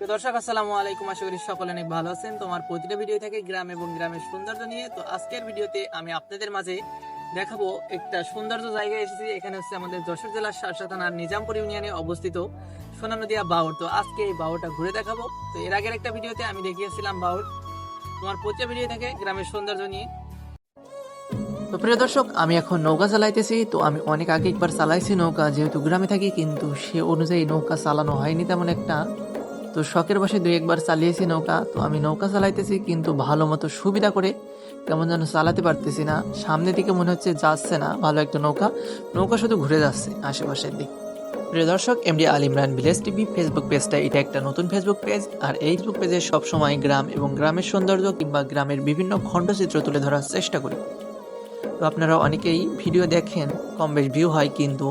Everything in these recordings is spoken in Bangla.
তো দর্শক, আসসালামু আলাইকুম। আশা করি সকলে অনেক ভালো আছেন। তোমার প্রতিটা ভিডিও থেকে গ্রাম এবং গ্রামের সৌন্দর্য নিয়ে। তো আজকের ভিডিওতে আমি আপনাদের মাঝে দেখাবো একটা সৌন্দর্য জায়গায় এসেছি। এখানে হচ্ছে আমাদের যশোর জেলার শাসা থানার নিজামপুর ইউনিয়নে অবস্থিত সোনা নদিয়া বাউর। তো আজকে এই বাউরটা ঘুরে দেখাবো। তো এর আগের একটা ভিডিওতে আমি দেখিয়েছিলাম বাউর। তোমার প্রতিটা ভিডিও থেকে গ্রামের সৌন্দর্য নিয়ে। তো প্রিয় দর্শক, আমি এখন নৌকা চালাইতেছি। তো আমি অনেক আগে একবার চালাইছি নৌকা। যেহেতু গ্রামে থাকি, কিন্তু সে অনুযায়ী নৌকা চালানো হয়নি তেমন একটা। তো শখের বসে দুই একবার চালিয়েছি নৌকা। তো আমি নৌকা চালাইতেছি, কিন্তু ভালো মতো সুবিধা করে কেমন যেন চালাতে পারতেছি না। সামনের দিকে মনে হচ্ছে যাচ্ছে না, ভালো একটা নৌকা। নৌকা শুধু ঘুরে যাচ্ছে আশেপাশের দিক। প্রিয় দর্শক, MD Al Imran village TV Facebook পেজটা, এটা একটা নতুন ফেসবুক পেজ। আর এই ফেসবুক পেজে সবসময় গ্রাম এবং গ্রামের সৌন্দর্য কিংবা গ্রামের বিভিন্ন খণ্ডচিত্র তুলে ধরার চেষ্টা করি। তো আপনারা অনেকেই ভিডিও দেখেন কম বেশ ভিউ হয় কিন্তু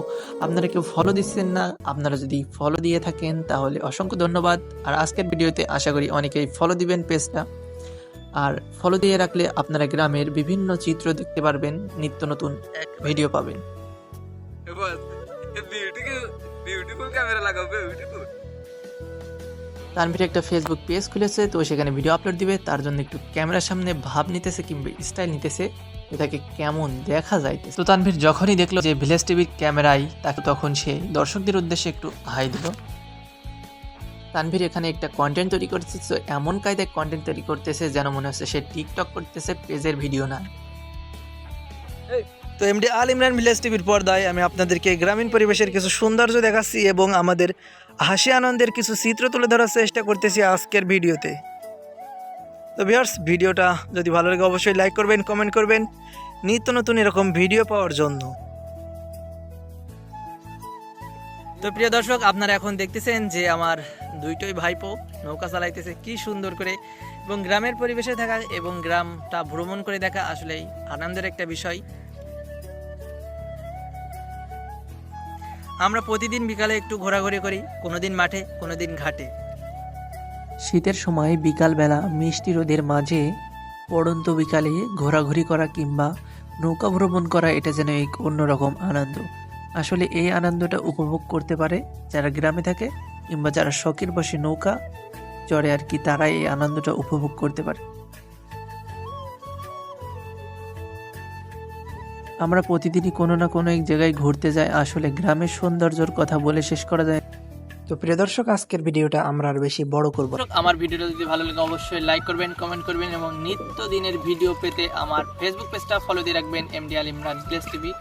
আপনারা কেউ ফলো দিচ্ছেন না, আপনারা যদি ফলো দিয়ে থাকেন তাহলে অসংখ্য ধন্যবাদ। আর আজকের ভিডিওতে আশা করি অনেকেই ফলো দিবেন পেজটা। আর ফলো দিয়ে রাখলে আপনারা গ্রামের বিভিন্ন চিত্র দেখতে পারবেন, নিত্য নতুন এক ভিডিও পাবেন। তানভীর একটা ফেসবুক পেজ খুলেছে, তো সেখানে ভিডিও আপলোড দিবে, তার জন্য একটু ক্যামেরার সামনে ভাব নিতেছে কিংবা স্টাইল নিতেছে। এটাকে কেমন দেখা যাইতেছে? তো তানভীর যখনই দেখল যে ভিলেজ টিভির ক্যামেরায় তাকে তখন সে দর্শকদের উদ্দেশ্যে একটু হাই দিল। তানভীর এখানে একটা কন্টেন্ট তৈরি করতেছে, তো এমন কায়দায় কন্টেন্ট তৈরি করতেছে যেন মনে হচ্ছে সে টিকটক করতেছে, পেজের ভিডিও না। তো এমডি আল ইমরান ভিলেজ টিভির পর্দায় আমি আপনাদেরকে গ্রামীণ পরিবেশের কিছু সৌন্দর্য দেখাচ্ছি এবং আমাদের হাসি আনন্দের কিছু চিত্র তুলে ধরার চেষ্টা করতেছি আজকের ভিডিওতে। তো ভিউয়ার্স, ভিডিওটা যদি ভালো লাগে অবশ্যই লাইক করবেন কমেন্ট করবেন। নিত্য নতুন এরকম ভিডিও পাওয়ার জন্য। তো প্রিয় দর্শক, আপনারা এখন দেখতেছেন যে আমার দুইটাই ভাইপো নৌকা চালাইতেছে কি সুন্দর করে। এবং গ্রামের পরিবেশে থাকা এবং গ্রামটা ভ্রমণ করে দেখা আসলেই আনন্দের একটা বিষয়। আমরা প্রতিদিন বিকালে একটু ঘোরাঘুরি করি, কোনোদিন মাঠে, কোনোদিন ঘাটে। শীতের সময় বিকালবেলা মিষ্টি রোদের মাঝে পড়ন্ত বিকালে ঘোরাঘুরি করা কিংবা নৌকা ভ্রমণ করা এটা যেন এক অন্যরকম আনন্দ। আসলে এই আনন্দটা উপভোগ করতে পারে যারা গ্রামে থাকে কিংবা যারা শখের বসে নৌকা চড়ে আর কি, তারাই এই আনন্দটা উপভোগ করতে পারে। আমরা প্রতিদিনই কোনো না কোনো এক জায়গায় ঘুরতে যাই। আসলে গ্রামের সৌন্দর্যর কথা বলে শেষ করা যায় তো প্রিয় দর্শক, আজকের ভিডিওটা আমরা আর বেশি বড় করব। আমার ভিডিওটা যদি ভালো লাগে অবশ্যই লাইক করবেন কমেন্ট করবেন এবং নিত্য দিনের ভিডিও পেতে আমার ফেসবুক পেজটা ফলো দিয়ে রাখবেন MD Al Imran place TV